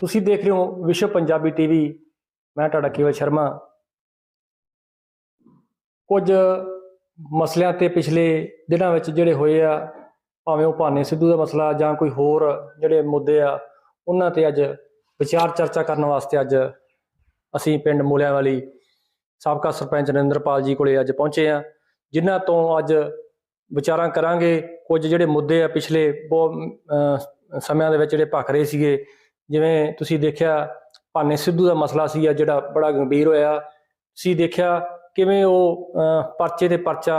ਤੁਸੀਂ ਦੇਖ ਰਹੇ ਹੋ ਵਿਸ਼ਵ ਪੰਜਾਬੀ ਟੀਵੀ। ਮੈਂ ਤੁਹਾਡਾ ਕੇਵਲ ਸ਼ਰਮਾ। ਕੁਝ ਮਸਲਿਆਂ ਤੇ ਪਿਛਲੇ ਦਿਨਾਂ ਵਿੱਚ ਜਿਹੜੇ ਹੋਏ ਆ, ਭਾਵੇਂ ਉਹ ਭਾਨੇ ਸਿੱਧੂ ਦਾ ਮਸਲਾ ਜਾਂ ਕੋਈ ਹੋਰ ਜਿਹੜੇ ਮੁੱਦੇ ਆ, ਉਹਨਾਂ ਤੇ ਅੱਜ ਵਿਚਾਰ ਚਰਚਾ ਕਰਨ ਵਾਸਤੇ ਅੱਜ ਅਸੀਂ ਪਿੰਡ ਮੂਲਿਆਂ ਵਾਲੀ ਸਾਬਕਾ ਸਰਪੰਚ ਨਰਿੰਦਰਪਾਲ ਜੀ ਕੋਲੇ ਅੱਜ ਪਹੁੰਚੇ ਆ ਜਿਨ੍ਹਾਂ ਤੋਂ ਅੱਜ ਵਿਚਾਰਾਂ ਕਰਾਂਗੇ। ਕੁਝ ਜਿਹੜੇ ਮੁੱਦੇ ਆ ਪਿਛਲੇ ਬਹੁਤ ਸਮਿਆਂ ਦੇ ਵਿੱਚ ਜਿਹੜੇ ਭਖ ਰਹੇ ਸੀਗੇ ਜਿਵੇਂ ਤੁਸੀਂ ਦੇਖਿਆ ਭਾਨੇ ਸਿੱਧੂ ਦਾ ਮਸਲਾ ਸੀ ਆ ਜਿਹੜਾ ਬੜਾ ਗੰਭੀਰ ਹੋਇਆ। ਤੁਸੀਂ ਦੇਖਿਆ ਕਿਵੇਂ ਉਹ ਪਰਚੇ ਤੇ ਪਰਚਾ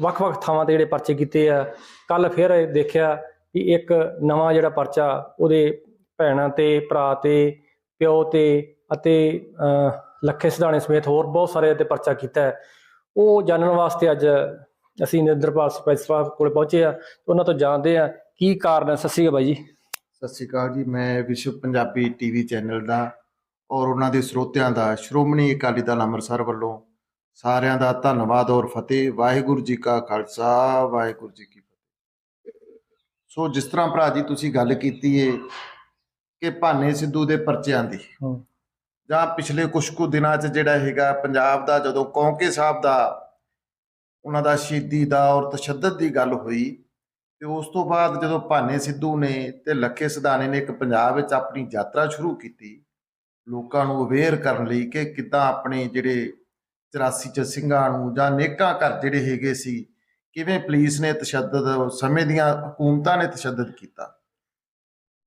ਵੱਖ-ਵੱਖ ਥਾਵਾਂ ਤੇ ਜਿਹੜੇ ਪਰਚੇ ਕੀਤੇ ਆ। ਕੱਲ ਫਿਰ ਦੇਖਿਆ ਕਿ ਇੱਕ ਨਵਾਂ ਜਿਹੜਾ ਪਰਚਾ ਉਹਦੇ ਭੈਣਾਂ ਤੇ, ਭਰਾ ਤੇ, ਪਿਓ ਤੇ ਅਤੇ ਲੱਖੇ ਸਿਧਾਣੇ ਸਮੇਤ ਹੋਰ ਬਹੁਤ ਸਾਰੇ ਤੇ ਪਰਚਾ ਕੀਤਾ। ਹੈ ਉਹ ਜਾਣਨ ਵਾਸਤੇ ਅੱਜ ਅਸੀਂ ਨਿੰਦਰਪਾਲ ਸਰਪੰਚ ਕੋਲ ਪਹੁੰਚੇ ਆ। ਉਹਨਾਂ ਤੋਂ ਜਾਣਦੇ ਆ ਕੀ ਕਾਰਨ ਹੈ ਸਤਿ ਸ਼੍ਰੀ ਅਕਾਲ ਬਾਈ ਜੀ। ਸਤਿ ਸ਼੍ਰੀ ਅਕਾਲ ਜੀ ਮੈਂ ਵਿਸ਼ਵ ਪੰਜਾਬੀ ਟੀਵੀ ਚੈਨਲ ਦਾ ਔਰ ਉਹਨਾਂ ਦੇ ਸਰੋਤਿਆਂ ਦਾ ਸ਼੍ਰੋਮਣੀ ਅਕਾਲੀ ਦਲ ਅੰਮ੍ਰਿਤਸਰ ਵੱਲੋਂ ਸਾਰਿਆਂ ਦਾ ਧੰਨਵਾਦ ਔਰ ਫਤਿਹ ਵਾਹਿਗੁਰੂ ਜੀ ਕਾ ਖਾਲਸਾ ਵਾਹਿਗੁਰੂ ਜੀ ਕੀ ਫਤਿਹ ਸੋ ਜਿਸ ਤਰ੍ਹਾਂ ਭਰਾ ਜੀ ਤੁਸੀਂ ਗੱਲ ਕੀਤੀ ਏ ਕਿ ਭਾਨੇ ਸਿੱਧੂ ਦੇ ਪਰਚਿਆਂ ਦੀ। ਜਾਂ ਪਿਛਲੇ ਕੁਝ ਕੁ ਦਿਨਾਂ 'ਚ ਜਿਹੜਾ ਹੈਗਾ ਪੰਜਾਬ ਦਾ ਜਦੋਂ ਕੌਂਕੇ ਸਾਹਿਬ ਦਾ ਉਹਨਾਂ ਦਾ ਸ਼ਹੀਦੀ ਦਾ ਔਰ ਤਸ਼ੱਦਦ ਦੀ ਗੱਲ ਹੋਈ ਤੇ ਉਸ ਤੋਂ ਬਾਅਦ ਜਦੋਂ ਭਾਨੇ ਸਿੱਧੂ ਨੇ ਤੇ ਲੱਖੇ ਸਿਧਾਣੇ ਨੇ ਇੱਕ ਪੰਜਾਬ ਵਿੱਚ ਆਪਣੀ ਯਾਤਰਾ ਸ਼ੁਰੂ ਕੀਤੀ ਲੋਕਾਂ ਨੂੰ ਅਵੇਅਰ ਕਰਨ ਲਈ ਕਿ ਕਿੱਦਾਂ ਆਪਣੇ ਜਿਹੜੇ 84 ਚ ਸਿੰਘਾਂ ਨੂੰ ਜਾਂ ਨੇਕਾਂ ਘਰ ਜਿਹੜੇ ਹੈਗੇ ਸੀ ਕਿਵੇਂ ਪੁਲਿਸ ਨੇ ਤਸ਼ੱਦਦ ਸਮੇਂ ਦੀਆਂ ਹਕੂਮਤਾਂ ਨੇ ਤਸ਼ੱਦਦ ਕੀਤਾ।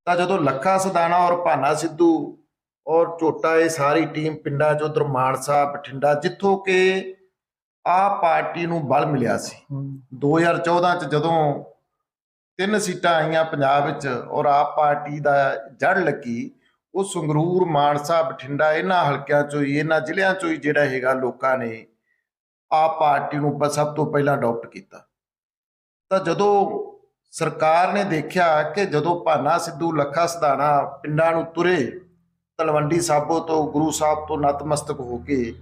ਤਾਂ ਜਦੋਂ ਲੱਖਾ ਸਿਧਾਣਾ ਔਰ ਭਾਨਾ ਸਿੱਧੂ ਔਰ ਝੋਟਾ ਇਹ ਸਾਰੀ ਟੀਮ ਪਿੰਡਾਂ ਚ ਉਧਰ ਮਾਨਸਾ ਬਠਿੰਡਾ ਜਿੱਥੋਂ ਕਿ ਆ ਪਾਰਟੀ ਨੂੰ ਬਲ ਮਿਲਿਆ ਸੀ। 2014 ਚ ਜਦੋਂ ਤਿੰਨ ਸੀਟਾਂ ਆਈਆਂ ਪੰਜਾਬ ਵਿੱਚ ਔਰ ਆਪ ਪਾਰਟੀ ਦਾ ਜੜ ਲੱਗੀ ਉਹ ਸੰਗਰੂਰ, ਮਾਨਸਾ, ਬਠਿੰਡਾ, ਇਹਨਾਂ ਹਲਕਿਆਂ ਚੋਂ ਹੀ, ਇਹਨਾਂ ਜ਼ਿਲ੍ਹਿਆਂ ਚੋਂ ਹੀ ਜਿਹੜਾ ਹੈਗਾ ਲੋਕਾਂ ਨੇ ਆਪ ਪਾਰਟੀ ਨੂੰ ਸਭ ਤੋਂ ਪਹਿਲਾਂ ਅਡਾਪਟ ਕੀਤਾ। ਤਾਂ ਜਦੋਂ ਸਰਕਾਰ ਨੇ ਦੇਖਿਆ ਕਿ ਜਦੋਂ ਭਾਨਾ ਸਿੱਧੂ ਲੱਖਾ ਸਦਾਣਾ ਪਿੰਡਾਂ ਨੂੰ ਤੁਰੇ, ਤਲਵੰਡੀ ਸਾਬੋ ਤੋਂ, ਗੁਰੂ ਸਾਹਿਬ ਤੋਂ ਨਤਮਸਤਕ ਹੋ ਕੇ,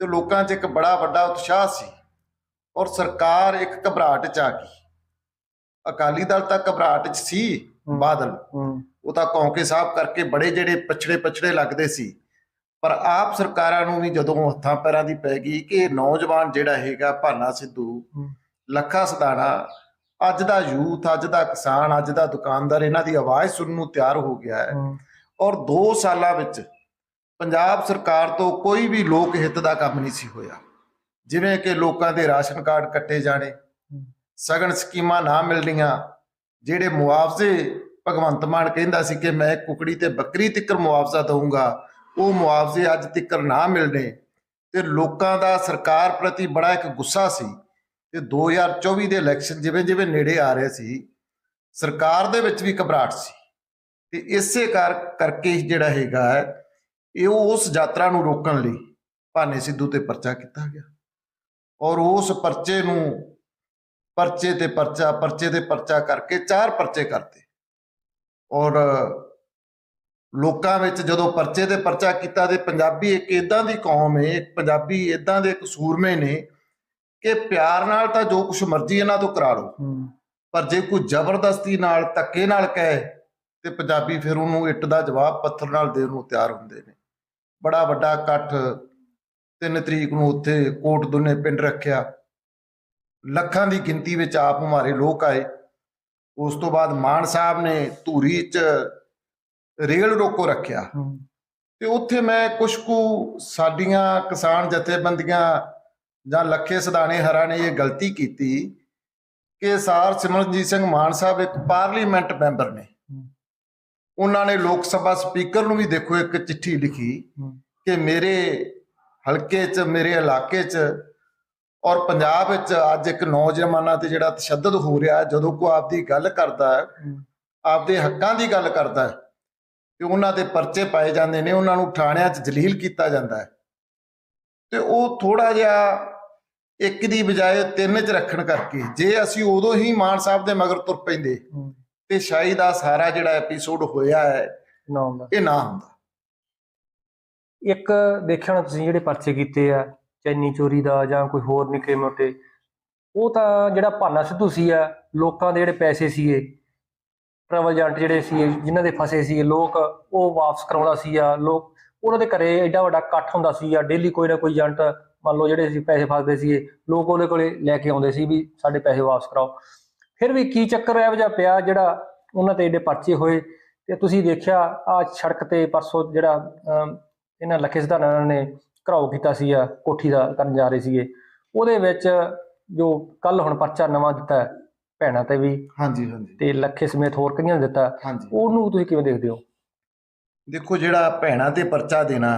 ਤੇ ਲੋਕਾਂ 'ਚ ਇੱਕ ਬੜਾ ਵੱਡਾ ਉਤਸ਼ਾਹ ਸੀ ਔਰ ਸਰਕਾਰ ਇੱਕ ਘਬਰਾਹਟ 'ਚ ਆ ਗਈ। ਅਕਾਲੀ ਦਲ ਤਾਂ ਘਬਰਾਹਟ 'ਚ ਸੀ। ਬਾਦਲ। ਉਹ ਤਾਂ ਕੌਂਕੇ ਸਾਹਿਬ ਕਰਕੇ ਬੜੇ ਜਿਹੜੇ ਪਛੜੇ ਪਛੜੇ ਲੱਗਦੇ ਸੀ। ਪਰ ਆਪ ਸਰਕਾਰਾਂ ਨੂੰ ਵੀ ਜਦੋਂ ਹੱਥਾਂ ਪੈਰਾਂ ਦੀ ਪੈ ਗਈ ਕਿ ਨੌਜਵਾਨ ਜਿਹੜਾ ਹੈਗਾ ਭਾਨਾ ਸਿੱਧੂ। ਲੱਖਾ ਸਦਾਣਾ ਅੱਜ ਦਾ ਯੂਥ ਅੱਜ ਦਾ ਕਿਸਾਨ ਅੱਜ ਦਾ ਦੁਕਾਨਦਾਰ ਇਹਨਾਂ ਦੀ ਆਵਾਜ਼ ਸੁਣਨ ਨੂੰ ਤਿਆਰ ਹੋ ਗਿਆ ਹੈ। ਔਰ 2 ਸਾਲਾਂ ਵਿੱਚ ਪੰਜਾਬ ਸਰਕਾਰ ਤੋਂ ਕੋਈ ਵੀ ਲੋਕ ਹਿੱਤ ਦਾ ਕੰਮ ਨਹੀਂ ਸੀ ਹੋਇਆ। ਜਿਵੇਂ ਕਿ ਲੋਕਾਂ ਦੇ ਰਾਸ਼ਨ ਕਾਰਡ ਕੱਟੇ ਜਾਣੇ ਸਗਨ ਸਕੀਮਾਂ ਨਾ ਮਿਲਣੀਆਂ ਜਿਹੜੇ ਮੁਆਵਜ਼ੇ ਭਗਵੰਤ ਮਾਨ ਕਹਿੰਦਾ ਸੀ ਕਿ ਮੈਂ ਕੁਕੜੀ ਤੇ ਬੱਕਰੀ ਤਿੱਕਰ ਮੁਆਵਜ਼ਾ ਦਊਂਗਾ, ਉਹ ਮੁਆਵਜ਼ੇ ਅੱਜ ਤਿੱਕਰ ਨਾ ਮਿਲਣੇ। ਤੇ ਲੋਕਾਂ ਦਾ ਸਰਕਾਰ ਪ੍ਰਤੀ ਬੜਾ ਇੱਕ ਗੁੱਸਾ ਸੀ ਤੇ 2024 ਦੇ ਇਲੈਕਸ਼ਨ ਜਿਵੇਂ ਜਿਵੇਂ ਨੇੜੇ ਆ ਰਹੇ ਸੀ, ਸਰਕਾਰ ਦੇ ਵਿੱਚ ਵੀ ਘਬਰਾਹਟ ਸੀ। ਤੇ ਇਸੇ ਕਰ, ਕਰਕੇ ਹੀ ਜਿਹੜਾ ਹੈਗਾ ਹੈ, ਇਹ ਉਸ ਯਾਤਰਾ ਨੂੰ ਰੋਕਣ ਲਈ ਭਾਨੇ ਸਿੱਧੂ ਤੇ ਪਰਚਾ ਕੀਤਾ ਗਿਆ। ਔਰ ਉਸ ਪਰਚੇ ਨੂੰ ਪਰਚੇ ਤੇ ਪਰਚਾ ਪਰਚੇ ਤੇ ਪਰਚਾ ਕਰਕੇ ਚਾਰ ਪਰਚੇ ਕਰਤੇ। ਔਰ ਲੋਕਾਂ ਵਿੱਚ ਜਦੋਂ ਪਰਚੇ ਤੇ ਪਰਚਾ ਕੀਤਾ ਤੇ ਪੰਜਾਬੀ ਇੱਕ ਇਦਾਂ ਦੀ ਕੌਮ ਹੈ ਇੱਕ ਪੰਜਾਬੀ ਇਦਾਂ ਦੇ ਇੱਕ ਸੂਰਮੇ ਨੇ ਕਿ ਪਿਆਰ ਨਾਲ ਤਾਂ ਜੋ ਕੁਝ ਮਰਜ਼ੀ ਇਹਨਾਂ ਤੋਂ ਕਰਾ ਲਓ। ਪਰ ਜੇ ਕੋਈ ਜ਼ਬਰਦਸਤੀ ਨਾਲ ਧੱਕੇ ਨਾਲ ਕਹੇ ਤੇ ਪੰਜਾਬੀ ਫਿਰ ਉਹਨੂੰ ਇੱਟ ਦਾ ਜਵਾਬ ਪੱਥਰ ਨਾਲ ਦੇਣ ਨੂੰ ਤਿਆਰ ਹੁੰਦੇ ਨੇ। ਬੜਾ ਵੱਡਾ ਇਕੱਠ 3 ਤਰੀਕ ਨੂੰ ਉੱਥੇ ਕੋਟ ਦੁਨੇ ਪਿੰਡ ਰੱਖਿਆ। ਲੱਖਾਂ ਦੀ ਗਿਣਤੀ ਵਿੱਚ ਆਪ ਹਮਾਰੇ ਲੋਕ ਆਏ। ਉਸ ਤੋਂ ਬਾਅਦ ਮਾਨ ਸਾਹਿਬ ਨੇ ਧੂਰੀ 'ਚ ਰੇਲ ਰੋਕੋ ਰੱਖਿਆ। ਤੇ ਉੱਥੇ ਮੈਂ ਕੁਝ ਕੁ ਸਾਡੀਆਂ ਕਿਸਾਨ ਜਥੇਬੰਦੀਆਂ ਜਾਂ ਲੱਖੇ ਸਦਾਣੇ ਹਰਾ ਨੇ ਇਹ ਗਲਤੀ ਕੀਤੀ ਕਿ ਸਾਰ ਸਿਮਰਨਜੀਤ ਸਿੰਘ ਮਾਨ ਸਾਹਿਬ ਇੱਕ ਪਾਰਲੀਮੈਂਟ ਮੈਂਬਰ ਨੇ। ਉਹਨਾਂ ਨੇ ਲੋਕ ਸਭਾ ਸਪੀਕਰ ਨੂੰ ਵੀ ਦੇਖੋ ਇੱਕ ਚਿੱਠੀ ਲਿਖੀ ਕਿ ਮੇਰੇ ਹਲਕੇ 'ਚ ਮੇਰੇ ਇਲਾਕੇ 'ਚ ਔਰ ਪੰਜਾਬ ਵਿੱਚ ਅੱਜ ਇੱਕ ਨੌਜਵਾਨਾਂ ਤੇ ਜਿਹੜਾ ਤਸ਼ੱਦਦ ਹੋ ਰਿਹਾ ਜਦੋਂ ਕੋ ਆਪਦੀ ਗੱਲ ਕਰਦਾ ਹੈ ਆਪਦੇ ਹੱਕਾਂ ਦੀ ਗੱਲ ਕਰਦਾ ਹੈ ਤੇ ਉਹਨਾਂ ਦੇ ਪਰਚੇ ਪਾਏ ਜਾਂਦੇ ਨੇ ਉਹਨਾਂ ਨੂੰ ਥਾਣਿਆਂ 'ਚ ਜਲੀਲ ਕੀਤਾ ਜਾਂਦਾ ਹੈ। ਤੇ ਉਹ ਥੋੜਾ ਜਿਹਾ ਇੱਕ ਦੀ ਬਜਾਏ ਤਿੰਨ 'ਚ ਰੱਖਣ ਕਰਕੇ ਜੇ ਅਸੀਂ ਉਦੋਂ ਹੀ ਮਾਨ ਸਾਹਿਬ ਦੇ ਮਗਰ ਤੁਰ ਪੈਂਦੇ ਤੇ ਸ਼ਾਇਦ ਆ ਸਾਰਾ ਜਿਹੜਾ ਐਪੀਸੋਡ ਹੋਇਆ ਹੈ ਇਹ ਨਾ ਹੁੰਦਾ। ਇੱਕ ਦੇਖਿਆ ਹੋਣਾ ਤੁਸੀਂ ਜਿਹੜੇ ਪਰਚੇ ਕੀਤੇ ਆ ਚੈਨੀ ਚੋਰੀ ਦਾ ਜਾਂ ਕੋਈ ਹੋਰ ਨਿੱਕੇ ਮੋਟੇ। ਉਹ ਤਾਂ ਜਿਹੜਾ ਭਾਨਾ ਸਿੱਧੂ ਸੀ ਆ ਲੋਕਾਂ ਦੇ ਜਿਹੜੇ ਪੈਸੇ ਸੀਗੇ ਟਰੈਵਲ ਏਜੰਟ ਜਿਹੜੇ ਸੀ ਜਿਨ੍ਹਾਂ ਦੇ ਫਸੇ ਸੀ ਲੋਕ ਉਹ ਵਾਪਸ ਕਰਾਉਂਦਾ ਸੀ ਆ ਲੋਕ ਉਹਨਾਂ ਦੇ ਘਰੇ ਐਡਾ ਵੱਡਾ ਇਕੱਠ ਹੁੰਦਾ ਸੀ ਆ ਡੇਲੀ ਕੋਈ ਨਾ ਕੋਈ ਏਜੰਟ ਮੰਨ ਲਓ ਜਿਹੜੇ ਸੀ ਪੈਸੇ ਫਸਦੇ ਸੀ ਲੋਕ ਉਹਦੇ ਕੋਲੇ ਲੈ ਕੇ ਆਉਂਦੇ ਸੀ ਵੀ ਸਾਡੇ ਪੈਸੇ ਵਾਪਸ ਕਰਾਓ। ਫਿਰ ਵੀ ਕੀ ਚੱਕਰ ਇਹੋ ਜਿਹਾ ਪਿਆ ਜਿਹੜਾ ਉਹਨਾਂ ਤੇ ਏਡੇ ਪਰਚੇ ਹੋਏ? ਤੇ ਤੁਸੀਂ ਦੇਖਿਆ ਆ ਸੜਕ ਤੇ ਪਰਸੋਂ ਜਿਹੜਾ ਅਮ, ਇਹਨਾਂ ਲੱਖੇ ਸਿਧਾਰਥ ਨੇ ਘਰਾਓ ਕੀਤਾ ਸੀ ਆ ਕੋਠੀ ਦਾ ਕਰਨ ਜਾ ਰਹੇ ਸੀਗੇ। ਉਹਦੇ ਵਿੱਚ ਜੋ ਕੱਲ ਹੁਣ ਪਰਚਾ ਨਵਾਂ ਦਿੱਤਾ ਭੈਣਾਂ ਤੇ ਵੀ। ਹਾਂਜੀ ਹਾਂਜੀ। ਤੇ ਲੱਖੇ ਸਮੇਤ ਹੋਰ ਕਈਆਂ ਨੂੰ ਦਿੱਤਾ। ਉਹਨੂੰ ਤੁਸੀਂ ਕਿਵੇਂ ਦੇਖਦੇ ਹੋ? ਦੇਖੋ ਜਿਹੜਾ ਭੈਣਾਂ ਤੇ ਪਰਚਾ ਦੇਣਾ।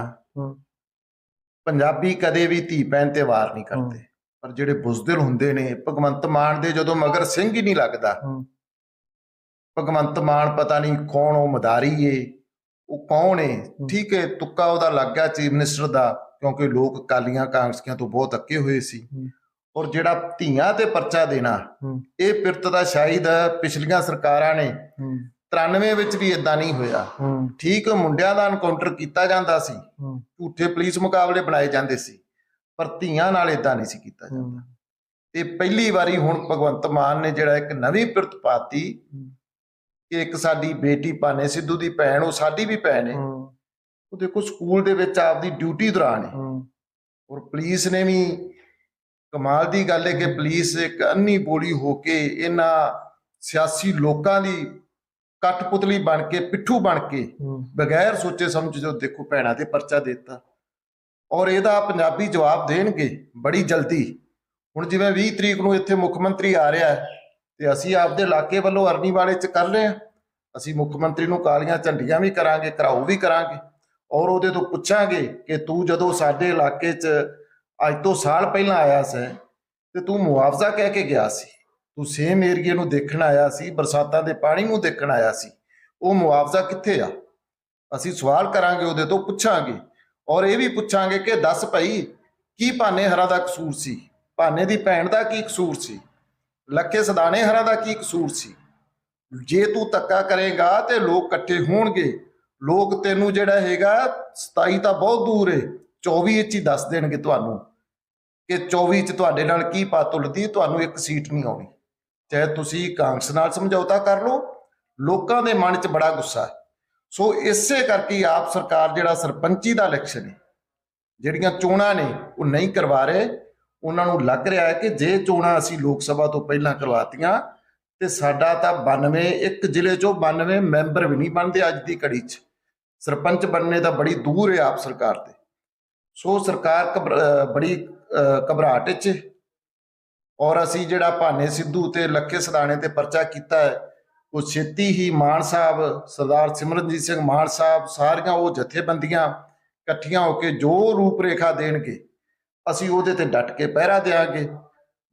ਪੰਜਾਬੀ ਕਦੇ ਵੀ ਧੀ ਭੈਣ ਤੇ ਵਾਰ ਨਹੀਂ ਕਰਦੇ। ਪਰ ਜਿਹੜੇ ਬੁਜ਼ਦਿਲ ਹੁੰਦੇ ਨੇ ਭਗਵੰਤ ਮਾਨ ਦੇ ਜਦੋਂ ਮਗਰ ਸਿੰਘ ਹੀ ਨਹੀਂ ਲੱਗਦਾ। ਭਗਵੰਤ ਮਾਨ ਪਤਾ ਨਹੀਂ ਕੌਣ ਉਹ ਮਦਾਰੀ ਏ ਉਹ ਕੌਣ ਏ? ਠੀਕ ਹੈ ਤੁੱਕਾ ਉਹਦਾ ਲੱਗ ਚੀਫ ਮਿਨਿਸਟਰ ਦਾ। ਕਿਉਂਕਿ ਲੋਕ ਕਾਲੀਆਂ ਕਾਂਗਰਸੀਆਂ ਤੋਂ ਬਹੁਤ ਅੱਕੇ ਹੋਏ ਸੀ। ਔਰ ਜਿਹੜਾ ਧੀਆਂ ਤੇ ਪਰਚਾ ਦੇਣਾ। ਇਹ ਪਿਰਤ ਦਾ ਸ਼ਾਇਦ ਪਿਛਲੀਆਂ ਸਰਕਾਰਾਂ ਨੇ। 93 ਵਿੱਚ ਵੀ ਇਦਾਂ ਨਹੀਂ ਹੋਇਆ। ਠੀਕ ਮੁੰਡਿਆਂ ਦਾ ਐਨਕਾਊਂਟਰ ਕੀਤਾ ਜਾਂਦਾ ਸੀ। ਝੂਠੇ ਪੁਲਿਸ ਮੁਕਾਬਲੇ ਬਣਾਏ ਜਾਂਦੇ ਸੀ। ਪਰ ਧੀਆਂ ਨਾਲ ਇਦਾਂ ਨਹੀਂ ਸੀ ਕੀਤਾ ਜਾਂਦਾ। ਤੇ ਪਹਿਲੀ ਵਾਰੀ ਹੁਣ ਭਗਵੰਤ ਮਾਨ ਨੇ ਜਿਹੜਾ ਇੱਕ ਨਵੀਂ ਪਿਰਤ ਪਾਤੀ ਕਿ ਇੱਕ ਸਾਡੀ ਬੇਟੀ ਪਾਨੇ ਸਿੱਧੂ ਦੀ ਭੈਣ ਉਹ ਸਾਡੀ ਵੀ ਭੈਣ ਹੂੰ। ਉਹ ਦੇਖੋ ਸਕੂਲ ਦੇ ਵਿੱਚ ਆਪਦੀ ਡਿਊਟੀ ਦੌਰਾਨ ਹੈ। ਔਰ ਪੁਲਿਸ ਨੇ ਵੀ ਕਮਾਲ ਦੀ ਗੱਲ ਹੈ ਕਿ ਪੁਲਿਸ ਇੱਕ ਅੰਨੀ ਬੋਲੀ ਹੋ ਕੇ ਇਹਨਾਂ ਸਿਆਸੀ ਲੋਕਾਂ ਦੀ ਕਠਪੁਤਲੀ ਬਣ ਕੇ ਪਿੱਠੂ ਬਣ ਕੇ ਬਗੈਰ ਸੋਚੇ ਸਮਝੇ ਜੋ ਦੇਖੋ ਭੈਣਾਂ ਤੇ ਪਰਚਾ ਦਿੱਤਾ। ਔਰ ਇਹਦਾ ਪੰਜਾਬੀ ਜਵਾਬ ਦੇਣਗੇ ਬੜੀ ਜਲਦੀ। ਹੁਣ ਜਿਵੇਂ 20 ਤਰੀਕ ਨੂੰ ਇੱਥੇ ਮੁੱਖ ਮੰਤਰੀ ਆ ਰਿਹਾ ਤੇ ਅਸੀਂ ਆਪਦੇ ਇਲਾਕੇ ਵੱਲੋਂ ਅਰਨੀ ਵਾਲੇ ਚ ਕਰ ਰਹੇ ਹਾਂ। ਅਸੀਂ ਮੁੱਖ ਮੰਤਰੀ ਨੂੰ ਕਾਲੀਆਂ ਝੰਡੀਆਂ ਵੀ ਕਰਾਂਗੇ ਘਰਾਓ ਵੀ ਕਰਾਂਗੇ। ਔਰ ਉਹਦੇ ਤੋਂ ਪੁੱਛਾਂਗੇ ਕਿ ਤੂੰ ਜਦੋਂ ਸਾਡੇ ਇਲਾਕੇ 'ਚ ਅੱਜ ਤੋਂ ਸਾਲ ਪਹਿਲਾਂ ਆਇਆ ਸੀ ਤੇ ਤੂੰ ਮੁਆਵਜ਼ਾ ਕਹਿ ਕੇ ਗਿਆ ਸੀ। ਤੂੰ ਸੇਮ ਏਰੀਏ ਨੂੰ ਦੇਖਣ ਆਇਆ ਸੀ, ਬਰਸਾਤਾਂ ਦੇ ਪਾਣੀ ਨੂੰ ਦੇਖਣ ਆਇਆ ਸੀ। ਉਹ ਮੁਆਵਜ਼ਾ ਕਿੱਥੇ ਆ? ਅਸੀਂ ਸਵਾਲ ਕਰਾਂਗੇ, ਉਹਦੇ ਤੋਂ ਪੁੱਛਾਂਗੇ। ਔਰ ਇਹ ਵੀ ਪੁੱਛਾਂਗੇ ਕਿ ਦੱਸ ਭਾਈ, ਕੀ ਭਾਨੇ ਹਰਾ ਦਾ ਕਸੂਰ ਸੀ? ਭਾਨੇ ਦੀ ਭੈਣ ਦਾ ਕੀ ਕਸੂਰ ਸੀ? ਲੱਖੇ ਸਦਾਣੇ ਹਰਾ ਦਾ ਕੀ ਕਸੂਰ ਸੀ? ਜੇ ਤੂੰ ਧੱਕਾ ਕਰੇਗਾ ਤੇ ਲੋਕ ਇਕੱਠੇ ਹੋਣਗੇ ਲੋਕ ਤੈਨੂੰ ਜਿਹੜਾ ਹੈਗਾ 27 ਤਾਂ ਬਹੁਤ ਦੂਰ ਏ 24 ਵਿੱਚ ਹੀ ਦੱਸ ਦੇਣਗੇ ਤੁਹਾਨੂੰ ਕਿ 24 ਚ ਤੁਹਾਡੇ ਨਾਲ ਕੀ ਪਾਤ ਉਲਦੀ ਤੁਹਾਨੂੰ ਇੱਕ ਸੀਟ ਨਹੀਂ ਆਉਣੀ। ਚਾਹੇ ਤੁਸੀਂ ਕਾਂਗਰਸ ਨਾਲ ਸਮਝੌਤਾ ਕਰ ਲਓ, ਲੋਕਾਂ ਦੇ ਮਨ 'ਚ ਬੜਾ ਗੁੱਸਾ ਹੈ। ਸੋ ਇਸੇ ਕਰਕੇ ਆਪ ਸਰਕਾਰ ਜਿਹੜਾ ਸਰਪੰਚੀ ਦਾ ਇਲੈਕਸ਼ਨ ਹੈ ਜਿਹੜੀਆਂ ਚੋਣਾਂ ਨੇ, ਉਹ ਨਹੀਂ ਕਰਵਾ ਰਹੇ। ਉਹਨਾਂ ਨੂੰ ਲੱਗ ਰਿਹਾ ਹੈ ਕਿ ਜੇ ਚੋਣਾਂ ਅਸੀਂ ਲੋਕ ਸਭਾ ਤੋਂ ਪਹਿਲਾਂ ਕਰਵਾਤੀਆਂ, ਤੇ ਸਾਡਾ ਤਾਂ 92 ਇੱਕ ਜ਼ਿਲ੍ਹੇ ਚੋਂ 92 ਮੈਂਬਰ ਵੀ ਨਹੀਂ ਬਣਦੇ ਅੱਜ ਦੀ ਘੜੀ 'ਚ। ਸਰਪੰਚ ਬਣਨੇ ਤਾਂ ਬੜੀ ਦੂਰ ਹੈ ਆਪ ਸਰਕਾਰ ਤੇ। ਸੋ ਸਰਕਾਰ ਘਬਰ- ਬੜੀ, ਅਹ ਘਬਰਾਹਟ 'ਚ ਔਰ ਅਸੀਂ ਜਿਹੜਾ ਭਾਨੇ ਸਿੱਧੂ ਤੇ ਲੱਖੇ ਸਦਾਣੇ ਤੇ ਪਰਚਾ ਕੀਤਾ ਹੈ, ਉਹ ਛੇਤੀ ਹੀ ਮਾਨ ਸਾਹਿਬ, ਸਰਦਾਰ ਸਿਮਰਨਜੀਤ ਸਿੰਘ ਮਾਨ ਸਾਹਿਬ ਸਾਰੀਆਂ ਉਹ ਜਥੇਬੰਦੀਆਂ ਇਕੱਠੀਆਂ ਹੋ ਕੇ ਜੋ ਰੂਪਰੇਖਾ ਦੇਣਗੇ, ਅਸੀਂ ਉਹਦੇ ਤੇ ਡਟ ਕੇ ਪਹਿਰਾ ਦੇਾਂਗੇ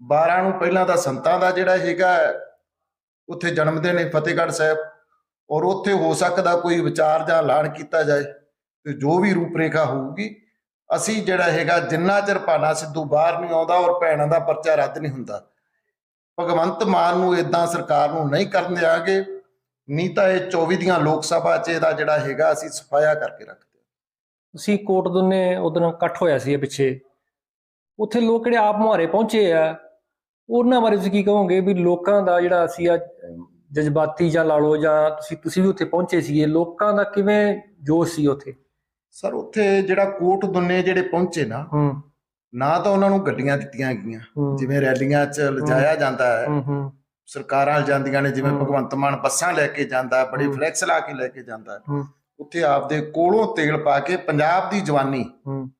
12 ਨੂੰ ਪਹਿਲਾਂ ਦਾ ਸੰਤਾਂ ਦਾ ਜਿਹੜਾ ਹੈਗਾ ਉੱਥੇ ਜਨਮ ਦਿਨ ਹੈ ਫਤਿਹਗੜ੍ਹ ਸਾਹਿਬ। ਔਰ ਉੱਥੇ ਹੋ ਸਕਦਾ ਕੋਈ ਵਿਚਾਰ ਜਾਂ ਐਲਾਨ ਕੀਤਾ ਜਾਏ ਤੇ ਜੋ ਵੀ ਰੂਪਰੇਖਾ ਹੋਊਗੀ, ਅਸੀਂ ਜਿਹੜਾ ਹੈਗਾ ਜਿੰਨਾ ਚਿਰ ਭਾਨਾ ਸਿੱਧੂ ਬਾਹਰ ਨਹੀਂ ਆਉਂਦਾ ਔਰ ਭੈਣਾਂ ਦਾ ਪਰਚਾ ਰੱਦ ਨਹੀਂ ਹੁੰਦਾ, ਭਗਵੰਤ ਮਾਨ ਨੂੰ ਇਦਾਂ ਸਰਕਾਰ ਨੂੰ ਨਹੀਂ ਕਰਨ ਦਿਆਂਗੇ, ਨਹੀਂ ਤਾਂ ਇਹ 24 ਦੀਆਂ ਲੋਕ ਸਭਾ 'ਚ ਇਹਦਾ ਜਿਹੜਾ ਹੈਗਾ ਅਸੀਂ ਸਫਾਇਆ ਕਰਕੇ ਰੱਖਦੇ ਤੁਸੀਂ ਕੋਟ ਦੁੰਨੇ ਉਦੋਂ ਇਕੱਠ ਹੋਇਆ ਸੀ ਪਿੱਛੇ, ਉੱਥੇ ਲੋਕ ਜਿਹੜੇ ਆਪ ਮੁਹਾਰੇ ਪਹੁੰਚੇ ਆ, ਉਹਨਾਂ ਬਾਰੇ ਤੁਸੀਂ ਕੀ ਕਹੋਗੇ ਵੀ ਲੋਕਾਂ ਦਾ ਜਿਹੜਾ ਅਸੀਂ ਆ ਜਜ਼ਬਾਤੀ ਜਾਂ ਲਾ ਲਓ ਜਾਂ ਤੁਸੀਂ ਤੁਸੀਂ ਵੀ ਉੱਥੇ ਪਹੁੰਚੇ ਸੀਗੇ ਲੋਕਾਂ ਦਾ ਕਿਵੇਂ ਜੋਸ਼ ਸੀ ਉੱਥੇ? ਸਰ ਉੱਥੇ ਜਿਹੜਾ ਕੋਟ ਦੁੰਨੇ ਜਿਹੜੇ ਪਹੁੰਚੇ ਨਾ ਹੂੰ। ਨਾ ਤਾਂ ਉਹਨਾਂ ਨੂੰ ਗੱਡੀਆਂ ਦਿੱਤੀਆਂ ਗਈਆਂ। ਜਿਵੇਂ ਰੈਲੀਆਂ 'ਚ ਲਿਜਾਇਆ ਜਾਂਦਾ ਹੈ। ਹੂੰ ਹੂੰ। ਸਰਕਾਰਾਂ ਜਾਂਦੀਆਂ ਨੇ ਜਿਵੇਂ। ਭਗਵੰਤ ਮਾਨ ਬੱਸਾਂ ਲੈ ਕੇ ਜਾਂਦਾ ਬੜੇ। ਫਲੈਕਸ ਲਾ ਕੇ ਲੈ ਕੇ ਜਾਂਦਾ। ਉੱਥੇ ਆਪਦੇ ਕੋਲੋਂ ਤੇਲ ਪਾ ਕੇ ਪੰਜਾਬ ਦੀ ਜਵਾਨੀ ਹੂੰ।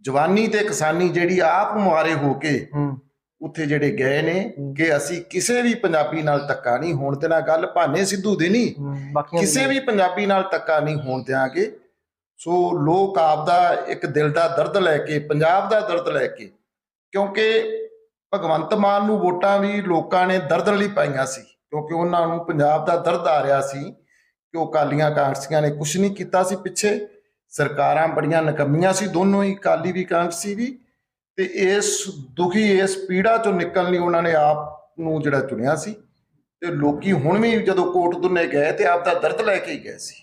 ਜਵਾਨੀ ਤੇ ਕਿਸਾਨੀ ਜਿਹੜੀ ਆਪ ਮੁਹਾਰੇ ਹੋ ਕੇ ਹੂੰ। ਉੱਥੇ ਜਿਹੜੇ ਗਏ ਨੇ। ਕਿ ਅਸੀਂ ਕਿਸੇ ਵੀ ਪੰਜਾਬੀ ਨਾਲ ਧੱਕਾ ਨਹੀਂ ਹੋਣ ਦੇਣਾ ਗੱਲ ਭਾਨੇ ਸਿੱਧੂ ਦੀ ਨਹੀਂ। ਕਿਸੇ ਵੀ ਪੰਜਾਬੀ ਨਾਲ ਧੱਕਾ ਨਹੀਂ ਹੋਣ ਦਿਆਂਗੇ। ਸੋ ਲੋਕ ਆਪਦਾ ਇੱਕ ਦਿਲ ਦਾ ਦਰਦ ਲੈ ਕੇ ਪੰਜਾਬ ਦਾ ਦਰਦ ਲੈ ਕੇ ਕਿਉਂਕਿ ਭਗਵੰਤ ਮਾਨ ਨੂੰ ਵੋਟਾਂ ਵੀ ਲੋਕਾਂ ਨੇ ਦਰਦ ਲਈ ਪਾਈਆਂ ਸੀ ਕਿਉਂਕਿ ਉਹਨਾਂ ਨੂੰ ਪੰਜਾਬ ਦਾ ਦਰਦ ਆ ਰਿਹਾ ਸੀ ਕਿ ਉਹ ਕਾਲੀਆਂ ਕਾਂਗਰਸੀਆਂ ਨੇ ਕੁਝ ਨਹੀਂ ਕੀਤਾ ਸੀ ਪਿੱਛੇ। ਸਰਕਾਰਾਂ ਬੜੀਆਂ ਨਕਮੀਆਂ ਸੀ ਦੋਨੋਂ ਹੀ ਕਾਲੀ ਵੀ ਕਾਂਗਰਸੀ ਵੀ। ਤੇ ਇਸ ਦੁਖੀ ਇਸ ਪੀੜਾ ਚੋਂ ਨਿਕਲਣ ਲਈ ਉਹਨਾਂ ਨੇ ਆਪ ਨੂੰ ਜਿਹੜਾ ਚੁਣਿਆ ਸੀ ਤੇ ਲੋਕੀ ਹੁਣ ਵੀ ਜਦੋਂ ਕੋਟ ਦੁੰਨੇ ਗਏ ਤੇ ਆਪ ਦਾ ਦਰਦ ਲੈ ਕੇ ਹੀ ਗਏ ਸੀ।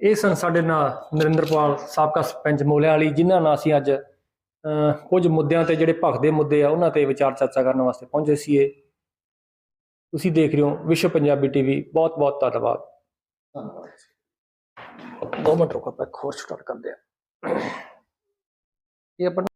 ਇਹ ਸਨ ਸਾਡੇ ਨਾਲ ਨਰਿੰਦਰਪਾਲ ਸਾਬਕਾ ਸਰਪੰਚ ਮੋਲਿਆਂ ਵਾਲੀ ਜਿਨ੍ਹਾਂ ਨਾਲ ਅਸੀਂ ਅੱਜ ਅਹ, ਕੁਝ ਮੁੱਦਿਆਂ ਤੇ ਜਿਹੜੇ ਭਖਦੇ ਮੁੱਦੇ ਆ ਉਹਨਾਂ ਤੇ ਵਿਚਾਰ ਚਰਚਾ ਕਰਨ ਵਾਸਤੇ ਪਹੁੰਚੇ ਸੀਏ ਤੁਸੀਂ ਦੇਖ ਰਹੇ ਹੋ ਵਿਸ਼ਵ ਪੰਜਾਬੀ ਟੀਵੀ। ਬਹੁਤ ਬਹੁਤ ਧੰਨਵਾਦ ਧੰਨਵਾਦ ਦੋ ਮਿੰਟ ਰੁਕੋ ਆਪਾਂ ਇੱਕ ਹੋਰ ਸਟਾਰਟ ਕਰਦੇ ਆ ਇਹ ਆਪਣਾ